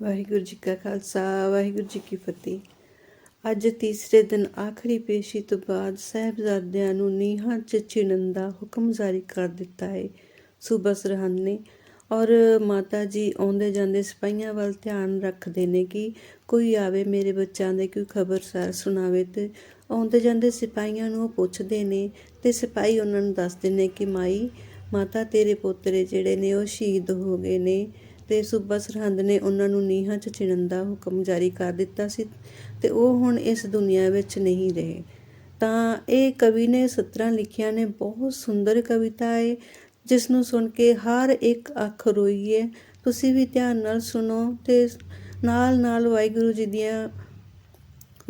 ਵਾਹਿਗੁਰੂ ਜੀ ਕਾ ਖਾਲਸਾ, ਵਾਹਿਗੁਰੂ ਜੀ ਕੀ ਫਤਿਹ। ਅੱਜ ਤੀਸਰੇ ਦਿਨ ਆਖਰੀ ਪੇਸ਼ੀ ਤੋਂ ਬਾਅਦ ਸਾਹਿਬਜ਼ਾਦਿਆਂ ਨੂੰ ਨੀਹਾਂ 'ਚ ਚਿਣਨ ਦਾ ਹੁਕਮ ਜਾਰੀ ਕਰ ਦਿੱਤਾ ਹੈ ਸੂਬਾ ਸਰਹੰਦ ਨੇ ਔਰ ਮਾਤਾ ਜੀ ਆਉਂਦੇ ਜਾਂਦੇ ਸਿਪਾਹੀਆਂ ਵੱਲ ਧਿਆਨ ਰੱਖਦੇ ਨੇ ਕਿ ਕੋਈ ਆਵੇ ਮੇਰੇ ਬੱਚਿਆਂ ਦੇ, ਕੋਈ ਖਬਰਸਾਰ ਸੁਣਾਵੇ ਤੇ ਆਉਂਦੇ ਜਾਂਦੇ ਸਿਪਾਹੀਆਂ ਨੂੰ ਉਹ ਪੁੱਛਦੇ ਨੇ ਤੇ ਸਿਪਾਹੀ ਉਹਨਾਂ ਨੂੰ ਦੱਸਦੇ ਨੇ ਕਿ ਮਾਈ, ਮਾਤਾ ਤੇਰੇ ਪੋਤਰੇ ਜਿਹੜੇ ਨੇ ਉਹ ਸ਼ਹੀਦ ਹੋ ਗਏ ਨੇ। ਤੇ ਸੂਬਾ ਸਰਹੰਦ ਨੇ ਉਹਨਾਂ ਨੂੰ ਨੀਹਾਂ 'ਚ ਚਿਣਨ ਦਾ ਹੁਕਮ ਜਾਰੀ ਕਰ ਦਿੱਤਾ ਸੀ ਤੇ ਉਹ ਹੁਣ ਇਸ ਦੁਨੀਆ ਵਿੱਚ ਨਹੀਂ ਰਹੇ। ਤਾਂ ਇਹ ਕਵੀ ਨੇ ਸਤਰਾਂ ਲਿਖਿਆ ਨੇ, ਬਹੁਤ ਸੁੰਦਰ ਕਵਿਤਾ ਹੈ ਜਿਸ ਨੂੰ ਸੁਣ ਕੇ ਹਰ ਇੱਕ ਅੱਖ ਰੋਈ ਹੈ ਤੁਸੀਂ ਵੀ ਧਿਆਨ ਨਾਲ ਸੁਣੋ ਤੇ ਨਾਲ ਨਾਲ ਵਾਹਿਗੁਰੂ ਜੀ ਦੀਆਂ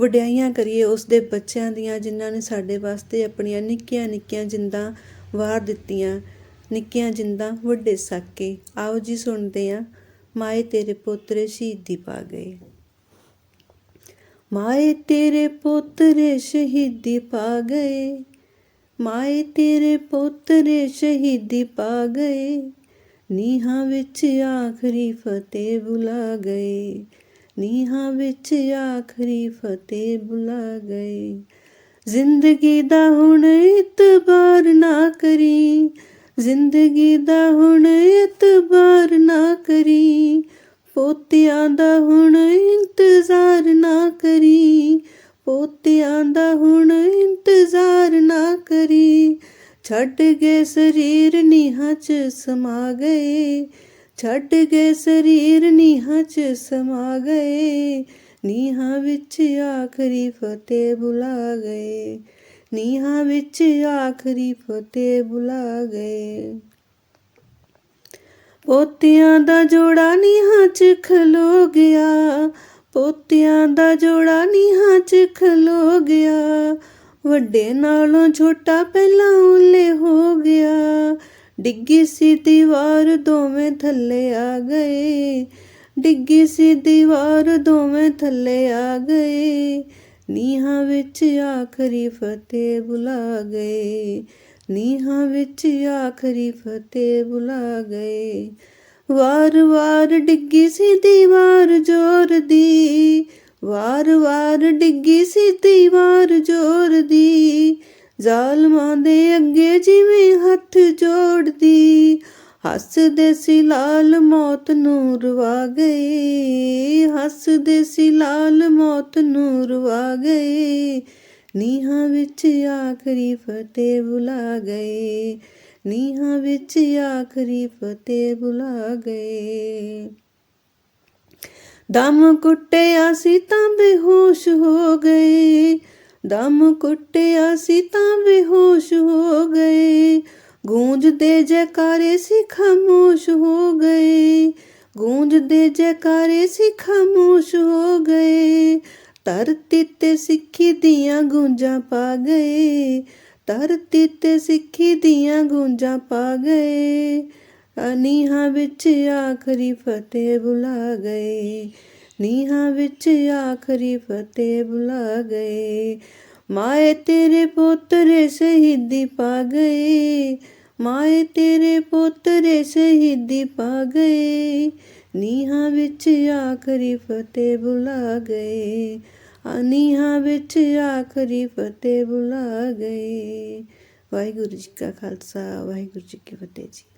ਵਡਿਆਈਆਂ ਕਰੀਏ, ਉਸ ਦੇ ਬੱਚਿਆਂ ਦੀਆਂ ਜਿਨ੍ਹਾਂ ਨੇ ਸਾਡੇ ਵਾਸਤੇ ਆਪਣੀਆਂ ਨਿੱਕੀਆਂ ਨਿੱਕੀਆਂ ਜਿੰਦਾਂ ਵਾਰ ਦਿੱਤੀਆਂ। ਨਿੱਕੀਆਂ ਜਿੰਦਾਂ ਵੱਡੇ ਸਾਕੇ, ਆਓ ਜੀ ਸੁਣਦੇ ਆ, ਮਾਏ ਤੇਰੇ ਪੋਤਰੇ ਸ਼ਹੀਦੀ ਪਾ ਗਏ। ਮਾਏ ਤੇਰੇ ਪੋਤਰੇ ਸ਼ਹੀਦੀ ਪਾ ਗਏ, ਮਾਏ ਤੇਰੇ ਪੋਤਰੇ ਸ਼ਹੀਦੀ ਪਾ ਗਏ, ਨੀਹਾਂ ਵਿੱਚ ਆਖਰੀ ਫਤਿਹ ਬੁਲਾ ਗਏ, ਨੀਹਾਂ ਵਿੱਚ ਆਖਰੀ ਫਤਿਹ ਬੁਲਾ ਗਏ। ਜ਼ਿੰਦਗੀ ਦਾ ਹੁਣ ਇਤਬਾਰ ਨਾ ਕਰੀ ਜ਼ਿੰਦਗੀ ਦਾ ਹੁਣ ਇਤਬਾਰ ਨਾ ਕਰੀ, ਪੋਤਿਆਂ ਦਾ ਹੁਣ ਇੰਤਜ਼ਾਰ ਨਾ ਕਰੀ, ਪੋਤਿਆਂ ਦਾ ਹੁਣ ਇੰਤਜ਼ਾਰ ਨਾ ਕਰੀ। ਛੱਡ ਗਏ ਸਰੀਰ ਨੀਹਾਂ 'ਚ ਸਮਾ ਗਏ, ਛੱਡ ਗਏ ਸਰੀਰ ਨੀਹਾਂ 'ਚ ਸਮਾ ਗਏ, ਨੀਹਾਂ ਵਿੱਚ ਆਖਰੀ ਫਤਿਹ ਬੁਲਾ ਗਏ। ਨੀਹਾਂ ਵਿੱਚ ਆਖਰੀ ਫਤਿਹ ਬੁਲਾ ਗਏ। ਪੋਤਿਆਂ ਦਾ ਜੋੜਾ ਨੀਹਾਂ 'ਚ ਖਲੋ ਗਿਆ। ਪੋਤਿਆਂ ਦਾ ਜੋੜਾ ਨੀਹਾਂ 'ਚ ਖਲੋ ਗਿਆ। ਵੱਡੇ ਨਾਲੋਂ ਛੋਟਾ ਪਹਿਲਾਂ ਉੱਲੇ ਹੋ ਗਿਆ। ਡਿੱਗੀ ਸੀ ਦੀਵਾਰ ਦੋਵੇਂ ਥੱਲੇ ਆ ਗਏ। ਡਿੱਗੀ ਸੀ ਦੀਵਾਰ ਦੋਵੇਂ ਥੱਲੇ ਆ ਗਏ। ਨੀਹਾਂ ਵਿੱਚ ਆਖਰੀ ਫਤਿਹ ਬੁਲਾ ਗਏ। ਨੀਹਾਂ ਵਿੱਚ ਆਖਰੀ ਫਤਿਹ ਬੁਲਾ ਗਏ। ਵਾਰ ਵਾਰ ਡਿੱਗੀ ਸੀ ਦੀਵਾਰ ਜ਼ੋਰ ਦੀ। ਵਾਰ ਵਾਰ ਡਿੱਗੀ ਸੀ ਦੀਵਾਰ ਜ਼ੋਰ ਦੀ। ਜ਼ਾਲਮਾਂ ਦੇ ਅੱਗੇ ਜਿਵੇਂ ਹੱਥ ਜੋੜਦੀ। ਹੱਸਦੇ ਸੀ ਲਾਲ ਮੌਤ ਨੂੰ ਰਵਾ ਗਏ, ਹੱਸਦੇ ਸੀ ਲਾਲ ਮੌਤ ਨੂੰ ਰਵਾ ਗਏ, ਨੀਹਾਂ ਵਿੱਚ ਆਖਰੀ ਫਤਿਹ ਬੁਲਾ ਗਏ, ਨੀਹਾਂ ਵਿੱਚ ਆਖਰੀ ਫਤਿਹ ਬੁਲਾ ਗਏ। ਦਮ ਕੁੱਟਿਆ ਸੀ ਤਾਂ ਬੇਹੋਸ਼ ਹੋ ਗਏ, ਦਮ ਕੁੱਟਿਆ ਸੀ ਤਾਂ ਬੇਹੋਸ਼ ਹੋ ਗਏ ਗੂੰਜਦੇ ਜੈਕਾਰੇ ਸੀ ਖਾਮੋਸ਼ ਹੋ ਗਏ। ਗੂੰਜਦੇ ਜੈਕਾਰੇ ਸੀ ਖਾਮੋਸ਼ ਹੋ ਗਏ। ਧਰਤੀ ਤੇ ਸਿੱਖੀ ਦੀਆਂ ਗੂੰਜਾਂ ਪਾ ਗਏ। ਧਰਤੀ ਤੇ ਸਿੱਖੀ ਦੀਆਂ ਗੂੰਜਾਂ ਪਾ ਗਏ। ਨੀਹਾਂ ਵਿੱਚ ਆਖਰੀ ਫਤਿਹ ਬੁਲਾ ਗਏ। ਨੀਹਾਂ ਵਿੱਚ ਆਖਰੀ ਫਤਿਹ ਬੁਲਾ ਗਏ। ਮਾਏ ਤੇਰੇ ਪੋਤਰੇ ਸ਼ਹੀਦੀ ਪਾ ਗਏ। ਮਾਏ ਤੇਰੇ ਪੋਤਰੇ ਸ਼ਹੀਦੀ ਪਾ ਗਏ। ਨੀਹਾਂ ਵਿੱਚ ਆਖਰੀ ਫਤਿਹ ਬੁਲਾ ਗਏ। ਨੀਹਾਂ ਵਿੱਚ ਆਖਰੀ ਫਤਿਹ ਬੁਲਾ ਗਏ। ਵਾਹਿਗੁਰੂ ਜੀ ਕਾ ਖਾਲਸਾ, ਵਾਹਿਗੁਰੂ ਜੀ ਕੀ ਫਤਿਹ ਜੀ।